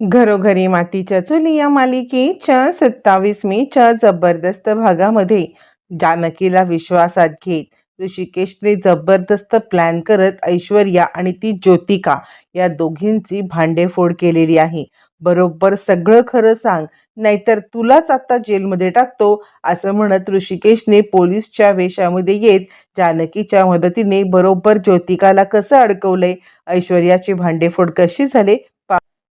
घरोघरी मातीच्या चुली या मालिकेच्या सत्तावीसमीच्या जबरदस्त भागामध्ये जानकीला विश्वासात घेत ऋषिकेशने जबरदस्त प्लॅन करत ऐश्वर्या आणि ती ज्योतिका या दोघींची भांडेफोड केलेली आहे. बरोबर सगळं खरं सांग नाहीतर तुलाच आता जेलमध्ये टाकतो असं म्हणत ऋषिकेशने पोलीसच्या वेशामध्ये येत जानकीच्या मदतीने बरोबर ज्योतिकाला कसं अडकवलंय? ऐश्वर्याची भांडेफोड कशी झाले?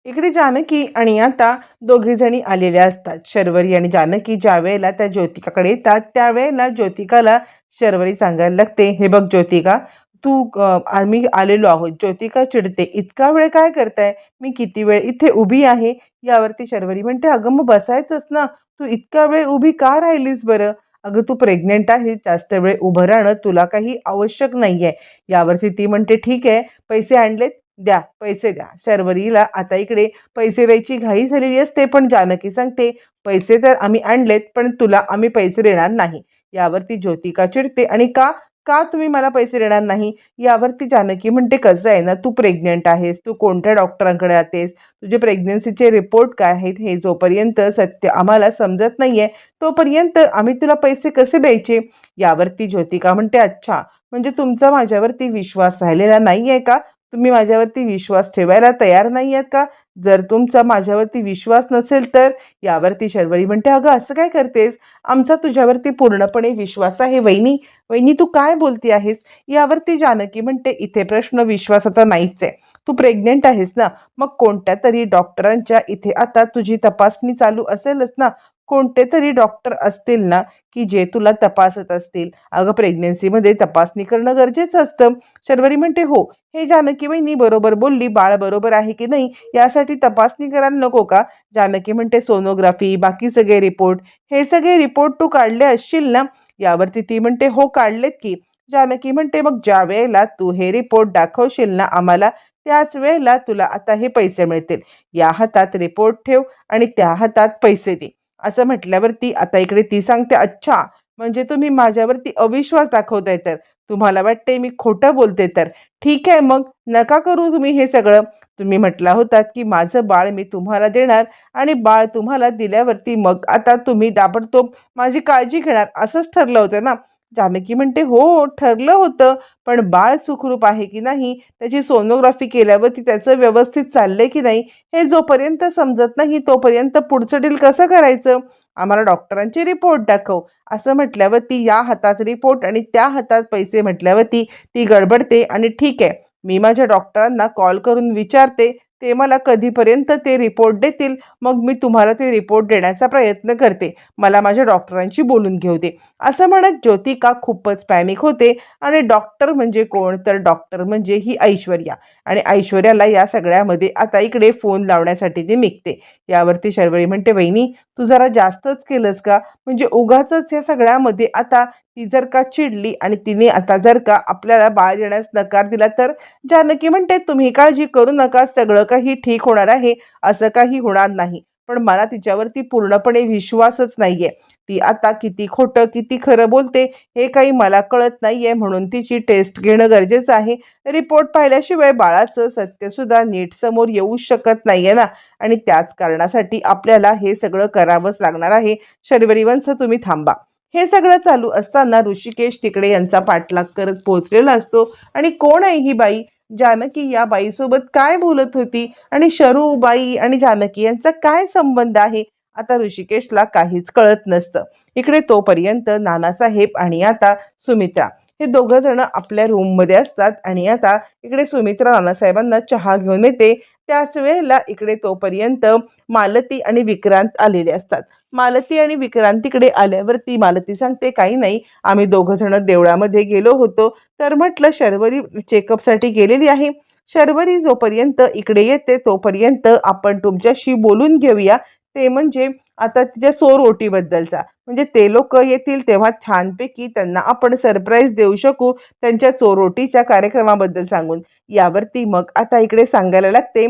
इकडे जानकी आणि आता दोघे जणी आलेल्या असतात. शर्वरी आणि जानकी ज्या वेळेला त्या ज्योतिकाकडे येतात त्यावेळेला ज्योतिकाला शर्वरी सांगायला लागते हे बघ ज्योतिका तू आम्ही आलेलो आहोत. ज्योतिका चिडते इतका वेळ काय करताय? मी किती वेळ इथे उभी आहे? यावरती शर्वरी म्हणते अगं मग बसायचंच ना. तू इतका वेळ उभी का राहिलीस बरं? अगं तू प्रेग्नेंट आहे जास्त वेळ उभं राहणं तुला काही आवश्यक नाही आहे यावरती ती म्हणते ठीक आहे पैसे आणलेत द्या पैसे द्या. शर्वरीला आता इकडे पैसे द्यायची घाई झालेली असते पण जानकी सांगते पैसे तर आम्ही आणलेत पण तुला आम्ही पैसे देणार नाही. यावरती ज्योतिका चिडते आणि का का तुम्ही मला पैसे देणार नाही? यावरती जानकी म्हणते कसं आहे ना तू प्रेग्नंट आहेस तू कोणत्या डॉक्टरांकडे जातेस? तुझे प्रेग्नन्सीचे रिपोर्ट काय आहेत? हे जोपर्यंत सत्य आम्हाला समजत नाही आहे तोपर्यंत आम्ही तुला पैसे कसे द्यायचे? यावरती ज्योतिका म्हणते अच्छा म्हणजे तुमचा माझ्यावरती विश्वास राहिलेला नाही आहे का? तुम्ही माझ्यावरती विश्वास ठेवायला तयार नाही आहेत का? जर तुमचा माझ्यावरती विश्वास नसेल तर यावरती शर्वरी म्हणते अगं असं काय करतेस? आमचा तुझ्यावरती पूर्णपणे विश्वास आहे वहिनी. वहिनी तू काय बोलती आहेस? यावरती जानकी म्हणते इथे प्रश्न विश्वासाचा नाहीच आहे. तू प्रेग्नेंट आहेस ना? मग कोणत्या तरी डॉक्टरांच्या इथे आता तुझी तपासणी चालू असेलच ना? कोणते तरी डॉक्टर असतील ना की जे तुला तपासत असतील. अगं प्रेग्नेन्सीमध्ये तपासणी करणं गरजेचं असतं. शर्वरी म्हणते हो हे जानकी बहिणी बरोबर बोलली बाळ बरोबर आहे की नाही यासाठी तपासणी करायला नको का? जानकी म्हणते सोनोग्राफी बाकी सगळे रिपोर्ट. हे सगळे रिपोर्ट तू काढले असशील ना यावरती ती म्हणते हो काढलेत की. जानकी म्हणते मग ज्या वेळेला तू हे रिपोर्ट दाखवशील ना आम्हाला त्याच वेळेला तुला आता हे पैसे मिळतील. या हातात रिपोर्ट ठेव आणि त्या हातात पैसे दे. असं म्हटल्यावरती आता इकडे ती सांगते अच्छा म्हणजे तुम्ही माझ्यावरती अविश्वास दाखवताय तर. तुम्हाला वाटते मी खोटं बोलते तर. ठीक आहे मग नका करू तुम्ही हे सगळं. तुम्ही म्हटला होतात की माझं बाळ मी तुम्हाला देणार आणि बाळ तुम्हाला दिल्यावरती मग आता तुम्ही ताबडतोब माझी काळजी घेणार. असंच ठरलं होतं ना. जानकी म्हणते हो ठरलं होतं पण बाळ सुखरूप आहे की नाही? त्याची सोनोग्राफी केल्यावरती त्याचं व्यवस्थित चाललंय की नाही? हे जोपर्यंत समजत नाही तोपर्यंत पुढचं डील कसं करायचं? आम्हाला डॉक्टरांचे रिपोर्ट दाखव. असं म्हटल्यावरती या हातात रिपोर्ट आणि त्या हातात पैसे म्हटल्यावरती ती गडबडते आणि ठीक आहे मी माझ्या डॉक्टरांना कॉल करून विचारते ते मला कधीपर्यंत ते रिपोर्ट देतील? मग मी तुम्हाला ते रिपोर्ट देण्याचा प्रयत्न करते. मला माझ्या डॉक्टरांशी बोलून घेऊ दे. असं म्हणत ज्योतिका खूपच पॅनिक होते आणि डॉक्टर म्हणजे कोण? तर डॉक्टर म्हणजे ही ऐश्वर्या. आणि ऐश्वर्याला या सगळ्यामध्ये आता इकडे फोन लावण्यासाठी ती निघते. यावरती शर्वरी म्हणते वहिनी तू जरा जास्तच केलंस का? म्हणजे उगाच या सगळ्यामध्ये आता ती जर का चिडली आणि तिने आता जर का आपल्याला बाळ येण्यास नकार दिला तर जानकी म्हणते तुम्ही काळजी करू नका सगळं काही ठीक होणार आहे असं काही होणार नाही. पण मला तिच्यावरती पूर्णपणे विश्वासच नाहीये. ती आता किती खोटं किती खरं बोलते हे काही मला कळत नाहीये म्हणून तिची टेस्ट घेणं गरजेचं आहे. रिपोर्ट पाहिल्याशिवाय बाळाचं सत्यसुद्धा नीट समोर येऊ शकत नाहीये ना. आणि त्याच कारणासाठी आपल्याला हे सगळं करावंच लागणार आहे. शर्वरी वंश तुम्ही थांबा. हे सगळं चालू असताना ऋषिकेश तिकडे यांचा पाठलाग करत पोहोचलेला असतो. आणि कोण आहे ही बाई? जानकी या बाईसोबत काय बोलत होती? आणि शरू बाई आणि जानकी यांचा काय संबंध आहे? आता ऋषिकेशला काहीच कळत नसतं. इकडे तोपर्यंत नानासाहेब आणि आता सुमित्रा. हे दोघं जण आपल्या रूममध्ये असतात आणि आता इकडे सुमित्रा नानासाहेबांना चहा घेऊन येते त्याच वेळेला इकडे तोपर्यंत मालती आणि विक्रांत आलेले असतात. मालती आणि विक्रांत तिकडे आल्यावरती मालती सांगते काही नाही आम्ही दोघं जण देवळामध्ये गेलो होतो. तर म्हटलं शर्वरी चेकअपसाठी गेलेली आहे. शर्वरी जोपर्यंत इकडे येते तोपर्यंत आपण तुमच्याशी बोलून घेऊया. ते म्हणजे आता तिच्या सोर ओटीबद्दलचा म्हणजे ते लोक येतील तेव्हा छानपैकी त्यांना आपण सरप्राईज देऊ शकू त्यांच्या चोरोटीच्या कार्यक्रमाबद्दल सांगून. यावरती मग आता इकडे सांगायला लागते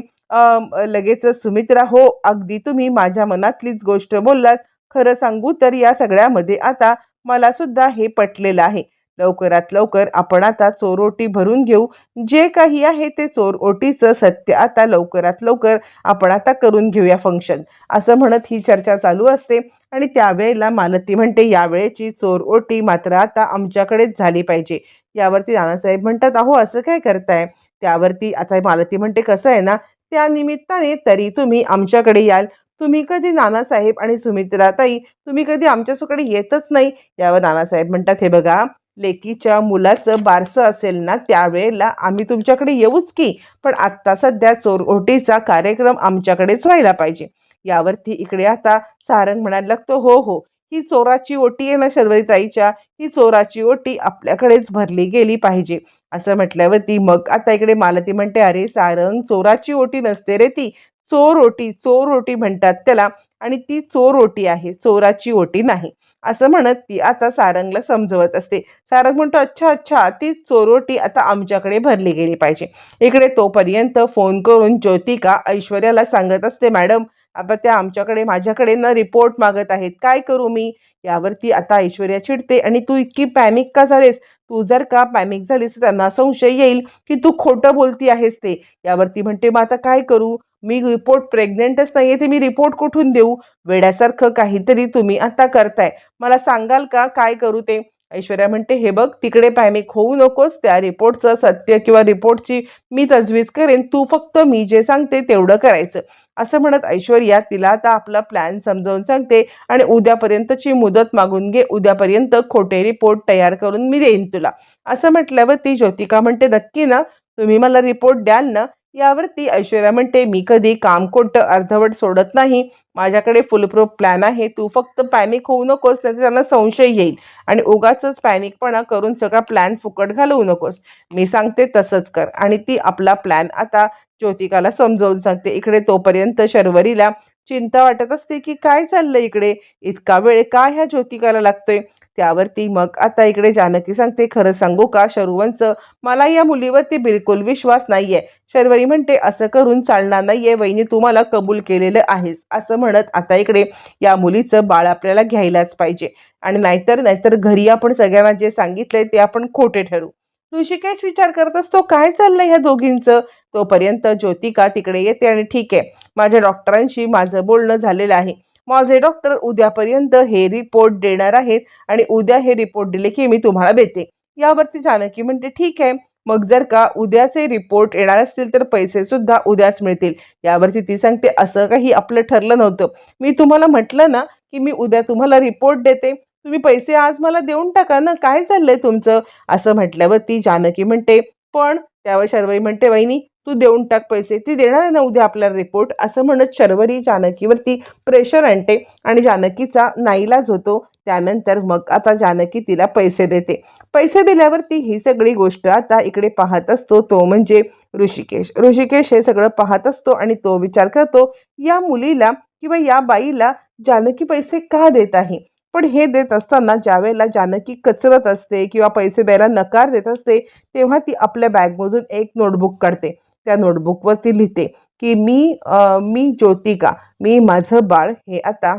लगेच सुमित्रा हो अगदी तुम्ही माझ्या मनातलीच गोष्ट बोललात. खरं सांगू तर या सगळ्यामध्ये आता मला सुद्धा हे पटलेलं आहे. लवकरात लवकर आपण आता चोरोटी भरून घेऊ. जे काही आहे ते चोर ओटीचं सत्य आता लवकरात लवकर आपण आता करून घेऊया फंक्शन असं म्हणत ही चर्चा चालू असते आणि त्यावेळेला मालती म्हणते यावेळेची चोर ओटी मात्र आता आमच्याकडेच झाली पाहिजे. यावरती नानासाहेब म्हणतात अहो असं काय करताय? त्यावरती आता मालती म्हणते कसं आहे ना त्या निमित्ताने तरी तुम्ही आमच्याकडे याल. तुम्ही कधी नानासाहेब आणि सुमित्राताई तुम्ही कधी आमच्याकडे येतच नाही. यावर नानासाहेब म्हणतात हे बघा लेकीच्या मुलाचं बारसं असेल ना त्यावेळेला आम्ही तुमच्याकडे येऊच की. पण आत्ता सध्या चोरओटीचा कार्यक्रम आमच्याकडेच व्हायला पाहिजे. यावरती इकडे आता सारंग म्हणायला लागतो हो हो ही चोराची ओटी आहे ना शर्वरीताईच्या ही चोराची ओटी आपल्याकडेच भरली गेली पाहिजे. असं म्हटल्यावरती मग आता इकडे मालती म्हणते अरे सारंग चोराची ओटी नसते रे ती. चोर ओटी चोर ओटी म्हणतात त्याला. आणि ती चोर ओटी आहे चोराची ओटी नाही. असं म्हणत ती आता सारंगला समजवत असते. सारंग म्हणतो अच्छा अच्छा ती चोरोटी आता आमच्याकडे भरली गेली पाहिजे. इकडे तोपर्यंत फोन करून ज्योतिका ऐश्वर्याला सांगत असते मॅडम आता त्या आमच्याकडे माझ्याकडे ना रिपोर्ट मागत आहेत. काय करू मी? यावरती आता ऐश्वर्या चिडते आणि तू इतकी पॅनिक का झालीस? तू जर का पॅनिक झालीस तर त्यांना संशय येईल की तू खोटं बोलती आहेस ते. यावरती म्हणते मग आता काय करू? मी रिपोर्ट प्रेग्नेंटच नाहीये ते मी रिपोर्ट कुठून देऊ? वेड्यासारखं काहीतरी तुम्ही आता करताय. मला सांगाल का? काय करू ते? ऐश्वर्या म्हणते हे बघ तिकडे पॅनिक होऊ नकोस. त्या रिपोर्टचं सत्य किंवा रिपोर्टची मी तजवीज करेन. तू फक्त मी जे सांगते तेवढं करायचं. असं म्हणत ऐश्वर्या तिला आता आपला प्लॅन समजावून सांगते आणि उद्यापर्यंतची मुदत मागून घे. उद्यापर्यंत खोटे रिपोर्ट तयार करून मी देईन तुला. असं म्हटल्यावर ती ज्योतिका म्हणते नक्की ना? तुम्ही मला रिपोर्ट द्याल ना? यावरती ऐश्वर्या म्हणते मी कधी काम कोणतं अर्धवट सोडत नाही. माझ्याकडे फुलप्रूफ प्लॅन आहे. तू फक्त पॅनिक होऊ नकोस नाही त्यांना संशय येईल. आणि उगाच पॅनिकपणा करून सगळा प्लॅन फुकट घालवू नकोस. मी सांगते तसंच कर. आणि ती आपला प्लॅन आता ज्योतिकाला समजावून सांगते. इकडे तोपर्यंत शर्वरीला चिंता वाटत असते की काय चाललंय इकडे? इतका वेळ का ह्या ज्योतिकाला लागतोय? त्यावरती मग आता इकडे जानकी सांगते खरं सांगू का शर्वंच? मला या मुलीवरती बिलकुल विश्वास नाहीये. शर्वरी म्हणते असं करून चालणार नाहीये वहिनी तुम्हाला कबूल केलेलं आहेस. असं म्हणत आता इकडे या मुलीचं बाळ आपल्याला घ्यायलाच पाहिजे. आणि नाहीतर नाहीतर घरी आपण सगळ्यांना जे सांगितलंय ते आपण खोटे ठरू. ऋषिकेश विचार करत असतो काय चाललंय ह्या दोघींचं? तोपर्यंत ज्योतिका तिकडे येते आणि ठीक आहे. माझ्या डॉक्टरांशी माझं बोलणं झालेलं आहे. माझे डॉक्टर उद्यापर्यंत हे रिपोर्ट देणार आहेत आणि उद्या हे रिपोर्ट दिले की मी तुम्हाला देते. यावरती जानकी म्हणते ठीक आहे मग जर का उद्याचे रिपोर्ट येणार असतील तर पैसे सुद्धा उद्याच मिळतील. यावरती ती सांगते असं काही आपलं ठरलं नव्हतं. मी तुम्हाला म्हटलं ना की मी उद्या तुम्हाला रिपोर्ट देते. तुम्ही पैसे आज मला देऊन टाका ना काय चाललंय तुमचं? असं म्हटल्यावर ती जानकी म्हणते पण त्यावर शर्वरी म्हणते वहिनी तू देऊन टाक पैसे. ती देणार आहे ना उद्या आपल्याला रिपोर्ट असं म्हणत शर्वरी जानकीवरती प्रेशर आणते आणि जानकीचा नाईलाज होतो. त्यानंतर मग आता जानकी तिला पैसे देते. पैसे दिल्यावरती ही सगळी गोष्ट आता इकडे पाहत असतो. तो म्हणजे ऋषिकेश. ऋषिकेश हे सगळं पाहत असतो आणि तो विचार करतो या मुलीला किंवा या बाईला जानकी पैसे का देत आहे? पण हे देत असताना ज्यावेळेला जानकी कचरत असते किंवा पैसे द्यायला नकार देत असते तेव्हा ती आपल्या बॅगमधून एक नोटबुक काढते. त्या नोटबुकवरती लिहिते की मी आ, मी ज्योतिका मी माझं बाळ हे आता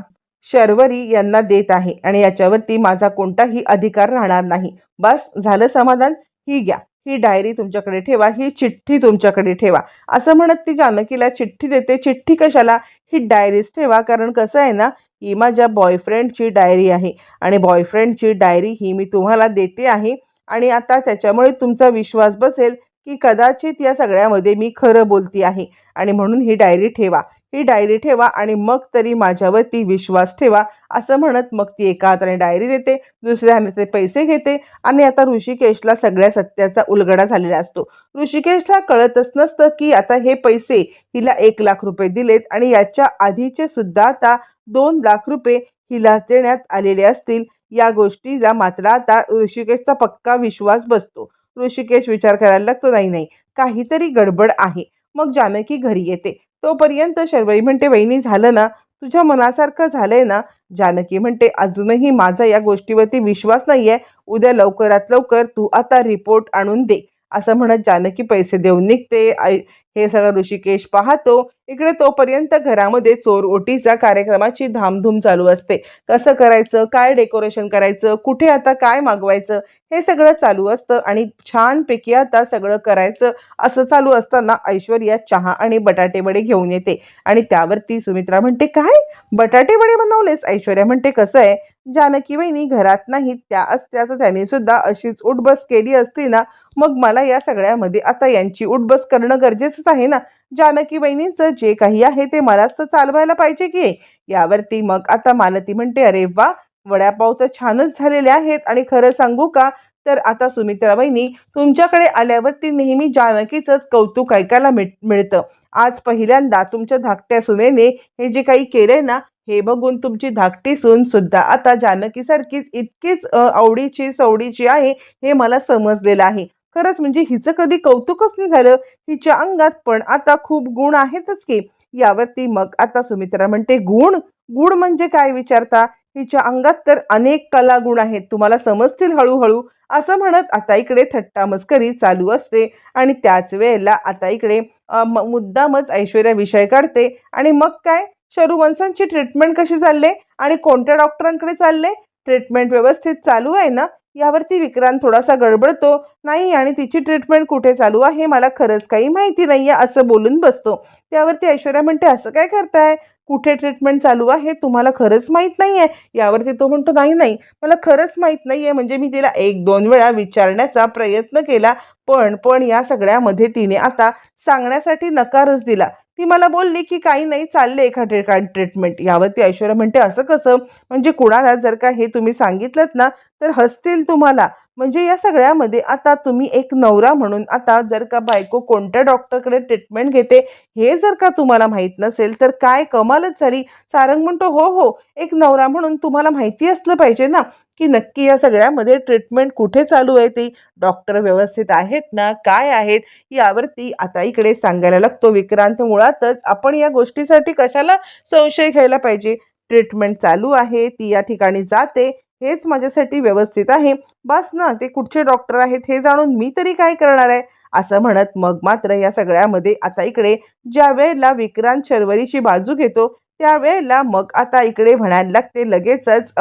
शर्वरी यांना देत आहे आणि याच्यावरती माझा कोणताही अधिकार राहणार नाही. बस झालं समाधान? ही घ्या. ही डायरी तुमच्याकडे ठेवा ही चिठ्ठी तुमच्याकडे ठेवा. असं म्हणत ती जानकीला चिठ्ठी देते. चिठ्ठी कशाला? ही डायरीच ठेवा. कारण कसं आहे ना ही माझ्या बॉयफ्रेंडची डायरी आहे. आणि बॉयफ्रेंडची डायरी ही मी तुम्हाला देते आहे. आणि आता त्याच्यामुळे तुमचा विश्वास बसेल. की कदाचित या सगळ्यामध्ये मी खरं बोलती आहे आणि म्हणून ही डायरी ठेवा. ही डायरी ठेवा आणि मग तरी माझ्यावरती विश्वास ठेवा असं म्हणत मग ती एका हाताने डायरी देते दुसऱ्या हाताने पैसे घेते आणि आता ऋषिकेशला सगळ्या सत्याचा उलगडा झालेला असतो. ऋषिकेशला कळतच नसतं की आता हे पैसे हिला एक लाख रुपये दिलेत आणि याच्या आधीचे सुद्धा आता दोन लाख रुपये हिला देण्यात आलेले असतील. या गोष्टीला मात्र आता ऋषिकेशचा पक्का विश्वास बसतो. ऋषिकेश विचार करायला लागतो नाही नाही काहीतरी गडबड आहे. मग जानकी घरी येते. तोपर्यंत शर्वरी म्हणते वहिनी झालं ना? तुझ्या मनासारखं झालंय ना? जानकी म्हणते अजूनही माझा या गोष्टीवरती विश्वास नाहीये. उद्या लवकरात लवकर तू आता रिपोर्ट आणून दे. असं म्हणत जानकी पैसे देऊन निघते. आई हे सगळं ऋषिकेश पाहतो. इकडे तोपर्यंत घरामध्ये चोर ओटीचा कार्यक्रमाची धामधूम चालू असते. कसं करायचं? काय डेकोरेशन करायचं? कुठे आता काय मागवायचं? हे सगळं चालू असतं आणि छानपैकी आता सगळं करायचं असं चालू असताना ऐश्वर्या चहा आणि बटाटे वडे घेऊन येते. आणि त्यावरती सुमित्रा म्हणते काय? बटाटे वडे बनवलेस? ऐश्वर्या म्हणते कसं आहे? जानकी वहिनी घरात नाही त्या असत्या तर त्यांनी सुद्धा अशीच उठबस केली असती ना मग मला या सगळ्यामध्ये आता यांची उठबस करणं गरजेचं गरजेचंच आहे ना? जानकी वहिनींचं जे काही आहे ते मलाच तर चालवायला पाहिजे की. यावरती मग आता मालती म्हणते अरे वा! वड्यापाव तर छानच झालेले आहेत आणि खरं सांगू का? तर आता सुमित्रा वहिनी तुमच्याकडे आल्यावरती नेहमी जानकीचंच कौतुक ऐकायला मिळ मिळतं. आज पहिल्यांदा तुमच्या धाकट्या सुनेने हे जे काही केलंय ना हे बघून तुमची धाकटी सून सुद्धा आता जानकीसारखीच इतकीच आवडीची सवडीची आहे हे मला समजलेलं आहे. खरंच म्हणजे हिचं कधी कौतुकच नाही झालं. हिच्या अंगात पण आता खूप गुण आहेतच की. यावरती मग आता सुमित्रा म्हणते गुण? गुण म्हणजे काय विचारता? हिच्या अंगात तर अनेक कला गुण आहेत. तुम्हाला समजतील हळूहळू. असं म्हणत आता इकडे थट्टा मस्करी चालू असते आणि त्याच वेळेला आता इकडे मुद्दामच ऐश्वर्या विषय काढते. आणि मग काय? शरुवंशांची ट्रीटमेंट कशी चालले? आणि कोणत्या डॉक्टरांकडे चालले? ट्रीटमेंट व्यवस्थित चालू आहे ना? यावरती विक्रांत थोडासा गडबडतो नाही आणि तिची ट्रीटमेंट कुठे चालू आहे? मला खरंच काही माहिती नाही आहे असं बोलून बसतो. त्यावरती ऐश्वर्या म्हणते असं काय करताय? कुठे ट्रीटमेंट चालू आहे? तुम्हाला खरंच माहीत नाही आहे यावरती तो म्हणतो नाही नाही मला खरंच माहीत नाही आहे म्हणजे मी तिला एक दोन वेळा विचारण्याचा प्रयत्न केला पण पण या सगळ्यामध्ये तिने आता सांगण्यासाठी नकारच दिला. ती मला बोलली की काही नाही चालले एका ठिकाणी ट्रीटमेंट. यावरती ऐश्वर्या म्हणते असं कसं? म्हणजे कुणाला जर का हे तुम्ही सांगितलं ना तर हसतील तुम्हाला. म्हणजे या सगळ्यामध्ये आता तुम्ही एक नवरा म्हणून आता जर का बायको कोणत्या डॉक्टरकडे ट्रीटमेंट घेते हे जर का तुम्हाला माहीत नसेल तर काय कमालच झाली. सारंग म्हणतो हो हो एक नवरा म्हणून तुम्हाला माहिती असलं पाहिजे ना की नक्की या सगळ्यामध्ये ट्रीटमेंट कुठे चालू आहे ती? डॉक्टर व्यवस्थित आहेत ना? काय आहेत? यावरती आता इकडे सांगायला लागतो विक्रांत. मुळातच आपण या गोष्टीसाठी कशाला संशय घ्यायला पाहिजे? ट्रीटमेंट चालू आहे ती या ठिकाणी जाते. हेच माझ्यासाठी व्यवस्थित आहे. बस ना ते कुठचे डॉक्टर आहेत हे जाणून मी तरी काय करणार आहे? असं म्हणत मग मात्र या सगळ्यामध्ये आता इकडे ज्या वेळेला विक्रांत शर्वरीची बाजू घेतो त्यावेळेला मग आता इकडे म्हणायला लागते लगेचच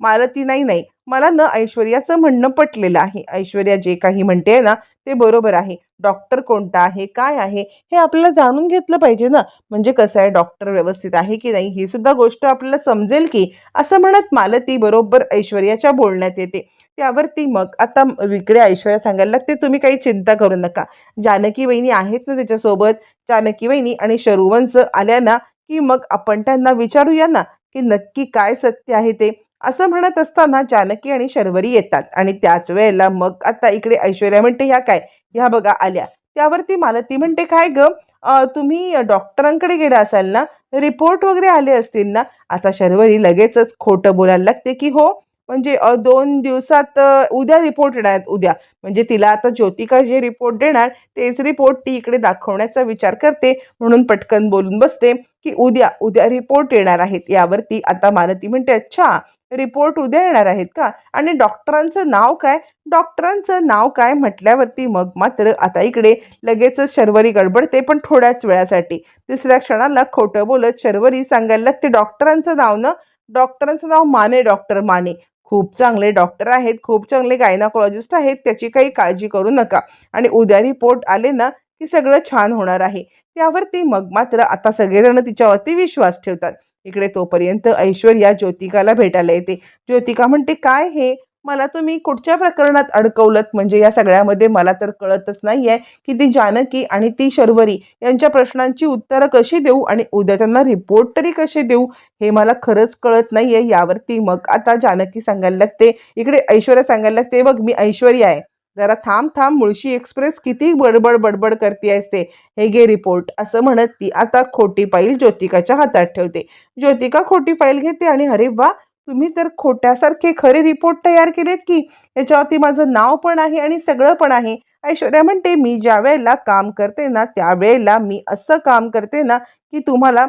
मालती नाही नाही. मला न ऐश्वर्याचं म्हणणं पटलेलं आहे. ऐश्वर्या जे काही म्हणते ना ते बरोबर आहे. डॉक्टर कोणता आहे? काय आहे? हे आपल्याला जाणून घेतलं पाहिजे ना. म्हणजे कसं आहे? डॉक्टर व्यवस्थित आहे की नाही? ही सुद्धा गोष्ट आपल्याला समजेल की असं म्हणत मालती बरोबर ऐश्वर्याच्या बोलण्यात येते. त्यावरती मग आता इकडे ऐश्वर्या सांगायला लागते तुम्ही काही चिंता करू नका. जानकी वहिनी आहेत ना त्याच्यासोबत? जानकी वहिनी आणि शरुवंश आल्या ना की मग आपण त्यांना विचारूया ना की नक्की काय सत्य आहे ते? असं म्हणत असताना जानकी आणि शर्वरी येतात. आणि त्याच वेळेला मग आता इकडे ऐश्वर्या म्हणते ह्या काय? ह्या बघा आल्या. त्यावरती मालती म्हणते काय ग? तुम्ही डॉक्टरांकडे गेला असाल ना? रिपोर्ट वगैरे आले असतील ना? आता शर्वरी लगेचच खोटं बोलायला लागते की हो म्हणजे दोन दिवसात उद्या रिपोर्ट येणार आहेत उद्या. म्हणजे तिला आता ज्योतिका जे रिपोर्ट देणार तेच रिपोर्ट ती इकडे दाखवण्याचा विचार करते. म्हणून पटकन बोलून बसते की उद्या उद्या रिपोर्ट येणार आहेत. यावरती आता मालती म्हणते अच्छा रिपोर्ट उद्या येणार आहेत का? आणि डॉक्टरांचं नाव काय? डॉक्टरांचं नाव काय म्हटल्यावरती मग मात्र आता इकडे लगेचच शर्वरी गडबडते पण थोड्याच वेळासाठी. तिसऱ्या क्षणाला खोटं बोलत शर्वरी सांगायला लागते डॉक्टरांचं नाव ना? डॉक्टरांचं नाव माने डॉक्टर माने. खूप चांगले डॉक्टर आहेत खूप चांगले गायनाकोलॉजिस्ट आहेत त्याची काही काळजी करू नका. आणि उद्या रिपोर्ट आले ना की सगळं छान होणार आहे. त्यावरती मग मात्र आता सगळेजण तिच्यावरती विश्वास ठेवतात. इकडे तोपर्यंत ऐश्वर्या ज्योतिकाला भेटायला येते. ज्योतिका म्हणते काय हे? मला तुम्ही कुठच्या प्रकरणात अडकवलत? म्हणजे या सगळ्यामध्ये मला तर कळतच नाही आहे की ती जानकी आणि ती शर्वरी यांच्या प्रश्नांची उत्तरं कशी देऊ आणि उद्या त्यांना रिपोर्ट तरी कसे देऊ? हे मला खरंच कळत नाही आहे यावरती मग आता जानकी सांगायला लागते. इकडे ऐश्वर्या सांगायला लागते बघ मी ऐश्वर्या आहे. जरा थांब थांब मुळशी एक्सप्रेस किती बडबड बडबड करते असते हे गे रिपोर्ट असं म्हणत ती आता खोटी फाईल ज्योतिकाच्या हातात ठेवते. ज्योतिका खोटी फाईल घेते आणि अरे वा! तुम्ही तर खोट्यासारखे खरे रिपोर्ट तयार केलेत की? याच्यावरती माझं नाव पण आहे आणि सगळं पण आहे. ऐश्वर्या म्हणते मी ज्या वेळेला काम करते ना त्यावेळेला मी असं काम करते ना की तुम्हाला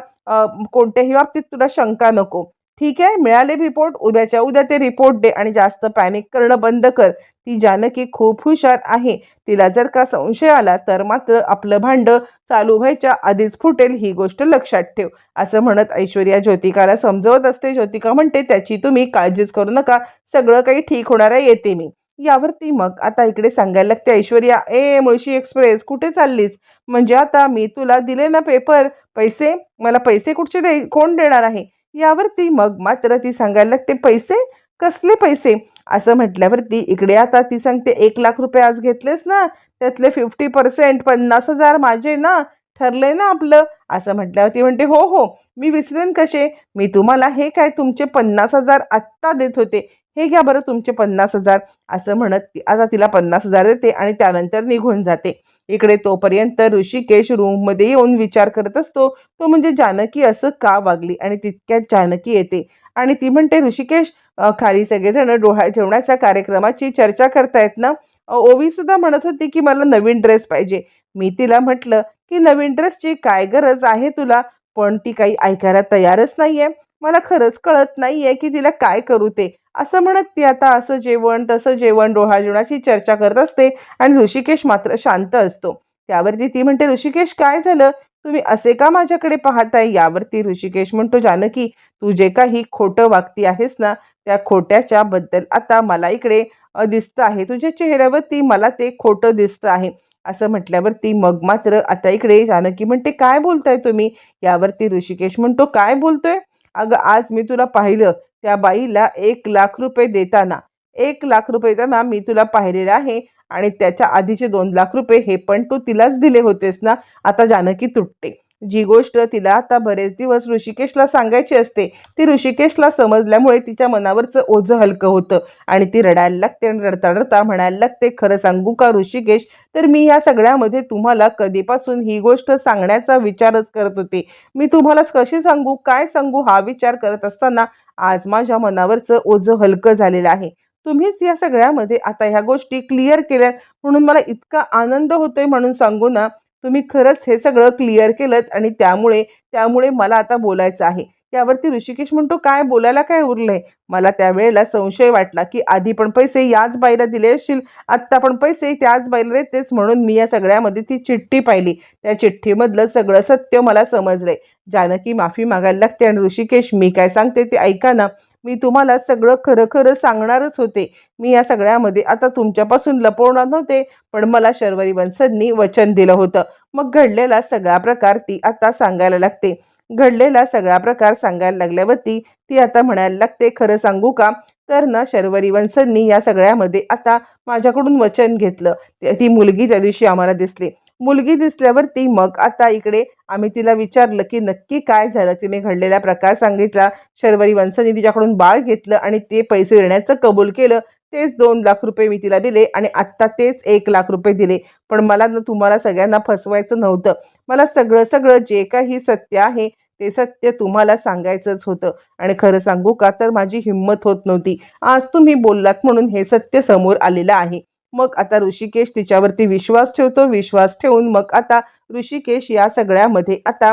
कोणत्याही बाबतीत तुला शंका नको. ठीक आहे मिळाले रिपोर्ट उद्याच्या उद्या ते रिपोर्ट दे आणि जास्त पॅनिक करणं बंद कर. ती जानकी खूप हुशार आहे. तिला जर का संशय आला तर मात्र आपलं भांडं चालू व्हायच्या आधीच फुटेल ही गोष्ट लक्षात ठेव. असं म्हणत ऐश्वर्या ज्योतिकाला समजवत असते. ज्योतिका म्हणते त्याची तुम्ही काळजीच करू नका. सगळं काही ठीक होणार आहे येते मी. यावरती मग आता इकडे सांगायला लागते ऐश्वर्या ए मुळशी एक्सप्रेस कुठे चाललीस? म्हणजे आता मी तुला दिले ना पेपर पैसे? मला पैसे कुठचे दे कोण देणार आहे? यावरती मग मात्र ती सांगायला लागते पैसे? कसले पैसे? असं म्हटल्यावरती इकडे आता ती सांगते एक लाख रुपये आज घेतलेस ना त्यातले फिफ्टी पर्सेंट पन्नास हजार माझे ना ठरलंय ना आपलं. असं म्हटल्यावर ती म्हणते हो हो मी विसरेन कसे? मी तुम्हाला हे काय तुमचे पन्नास हजार आत्ता देत होते हे घ्या बरं तुमचे पन्नास हजार. असं म्हणत ती आता तिला पन्नास हजार देते आणि त्यानंतर निघून जाते. इकडे तोपर्यंत ऋषिकेश रूममध्ये येऊन विचार करत असतो. तो म्हणजे जानकी असं का वागली? आणि तितक्यात जानकी येते. आणि ती म्हणते ऋषिकेश खाली सगळेजण डोहा जेवणाच्या कार्यक्रमाची चर्चा करतायत ना? ओवी सुद्धा म्हणत होती की मला नवीन ड्रेस पाहिजे. मी तिला म्हटलं की नवीन ड्रेसची काय गरज आहे तुला? पण ती काही ऐकायला तयारच नाहीये. मला खरंच कळत नाहीये की तिला काय करू ते. असं म्हणत ती आता असं जेवण तसं जेवण डोहा जेवणाची चर्चा करत असते आणि ऋषिकेश मात्र शांत असतो. त्यावरती ती म्हणते ऋषिकेश काय झालं? तुम्ही असे का माझ्याकडे पाहताय? यावरती ऋषिकेश म्हणतो जानकी तू जे काही खोटं वागती आहेस ना त्या खोट्याच्या बद्दल आता मला इकडे दिसतं आहे. तुझ्या चेहऱ्यावरती मला ते खोटं दिसतं आहे. असं म्हटल्यावरती मग मात्र आता इकडे जानकी म्हणते काय बोलताय तुम्ही? यावरती ऋषिकेश म्हणतो काय बोलतोय? अगं आज मी तुला पाहिलं त्या बाईला एक लाख रुपये देताना. एक लाख रुपये देताना मी तुला पाहिलेलं आहे आणि त्याच्या आधीचे दोन लाख रुपये हे पण तू तिलाच दिले होतेस ना? आता जानकी तुटते. जी गोष्ट तिला आता बरेच दिवस ऋषिकेशला सांगायची असते ती ऋषिकेशला समजल्यामुळे तिच्या मनावरचं ओझं हलकं होतं. आणि ती रडायला लागते आणि रडता रडता म्हणायला लागते खरं सांगू का ऋषिकेश? तर मी या सगळ्यामध्ये तुम्हाला कधीपासून ही गोष्ट सांगण्याचा विचारच करत होते. मी तुम्हाला कशी सांगू काय सांगू हा विचार करत असताना आज माझ्या मनावरचं ओझं हलकं झालेलं आहे. तुम्हीच या सगळ्यामध्ये आता ह्या गोष्टी क्लिअर केल्यात. म्हणून मला इतका आनंद होतोय म्हणून सांगू ना तुम्ही खरंच हे सगळं क्लिअर केलं आणि त्यामुळे त्यामुळे मला आता बोलायचं आहे. यावरती ऋषिकेश म्हणतो काय बोलायला काय उरलंय? मला त्यावेळेला संशय वाटला की आधी पण पैसे याच बाईला दिले असतील आत्ता पण पैसे त्याच बाईला देतेच म्हणून मी या सगळ्यामध्ये ती चिठ्ठी पाहिली. त्या चिठ्ठीमधलं सगळं सत्य मला समजलंय. जानकी माफी मागायला लागते आणि ऋषिकेश मी काय सांगते ते ऐका ना. मी तुम्हाला सगळं खरं खरं सांगणारच होते. मी या सगळ्यामध्ये आता तुमच्यापासून लपवणार नव्हते पण मला शर्वरी वंसदनी वचन दिलं होतं. मग घडलेला सगळा प्रकार ती आता सांगायला लागते. घडलेला सगळा प्रकार सांगायला लागल्यावरती ती आता म्हणायला लागते खरं सांगू का? तर ना शर्वरी वंसदनी या सगळ्यामध्ये आता माझ्याकडून वचन घेतलं. ते- ती मुलगी त्या दिवशी आम्हाला दिसली. मुलगी दिसल्यावरती मग आता इकडे. आम्ही तिला विचारलं की नक्की काय झालं? तिने घडलेला प्रकार सांगितला. शर्वरी वंशनी तिच्याकडून बाळ घेतलं आणि ते पैसे देण्याचं कबूल केलं. तेच दोन लाख रुपये मी तिला दिले आणि आत्ता तेच एक लाख रुपये दिले. पण मला ना तुम्हाला सगळ्यांना फसवायचं नव्हतं. मला सगळं सगळं जे काही सत्य आहे ते सत्य तुम्हाला सांगायचंच होतं. आणि खरं सांगू का तर माझी हिंमत होत नव्हती. आज तुम्ही बोललात म्हणून हे सत्य समोर आलेलं आहे. मग आता ऋषिकेश तिच्यावरती विश्वास ठेवतो. विश्वास ठेवून मग आता ऋषिकेश या सगळ्यामध्ये आता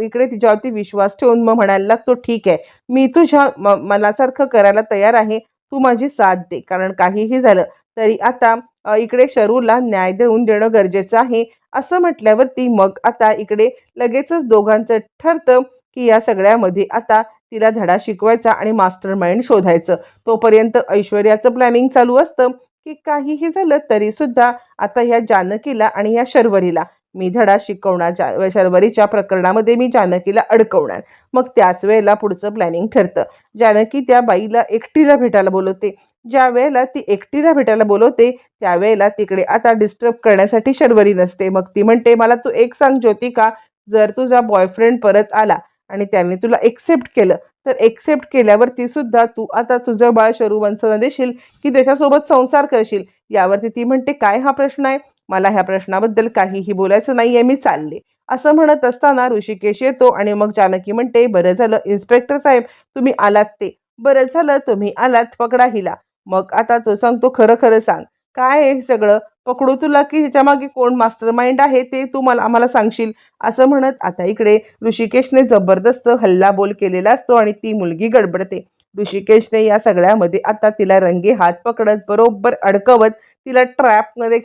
इकडे तिच्यावरती विश्वास ठेवून मग म्हणायला लागतो ठीक आहे मी तुझ्या म- मनासारखं करायला तयार आहे. तू माझी साथ दे. कारण काहीही झालं तरी आता इकडे शरूला न्याय देऊन देणं गरजेचं आहे. असं म्हटल्यावरती मग आता इकडे लगेचच दोघांचं ठरतं की या सगळ्यामध्ये आता तिला धडा शिकवायचा आणि मास्टर माइंड शोधायचं. तोपर्यंत ऐश्वर्याचं प्लॅनिंग चालू असतं. की काहीही झालं तरी सुद्धा आता ह्या जानकीला आणि या शर्वरीला मी धडा शिकवणार जा शर्वरीच्या प्रकरणामध्ये मी जानकीला अडकवणार. मग त्याच वेळेला पुढचं प्लॅनिंग ठरतं. जानकी त्या बाईला एकटीला भेटायला बोलवते. ज्या वेळेला ती एकटीला भेटायला बोलवते त्यावेळेला तिकडे आता डिस्टर्ब करण्यासाठी शर्वरी नसते. मग ती म्हणते मला तू एक सांग ज्योतिका जर तुझा बॉयफ्रेंड परत आला आणि त्याने तुला एक्सेप्ट केलं. तर एक्सेप्ट केल्यावरती सुद्धा तू आता तुझं बाळ शरूवंशना देशील की त्याच्यासोबत संसार करशील? यावरती ती म्हणते काय हा प्रश्न आहे? मला ह्या प्रश्नाबद्दल काहीही बोलायचं नाही आहे मी चालले. असं म्हणत असताना ऋषिकेश येतो आणि मग जानकी म्हणते बरं झालं इन्स्पेक्टर साहेब तुम्ही आलात ते. बरं झालं तुम्ही आलात पकडा हिला. मग आता तो सांगतो खरं खरं सांग. काय आहे हे सगळं? पकडू तुला की ह्याच्या मागे कोण मास्टर माइंड आहे ते तू मला आम्हाला सांगशील? असं म्हणत आता इकडे ऋषिकेशने जबरदस्त हल्ला बोल केलेला असतो आणि ती मुलगी गडबडते. ऋषिकेशने या सगळ्यामध्ये आता तिला रंगे हात पकडत बरोबर अडकवत तिला ट्रॅपमध्ये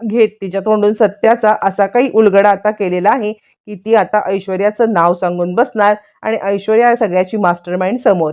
घेत तिच्या तोंडून सत्याचा असा काही उलगडा आता केलेला आहे की ती आता ऐश्वर्याचं नाव सांगून बसणार आणि ऐश्वर्या सगळ्याची मास्टर माइंड समोर.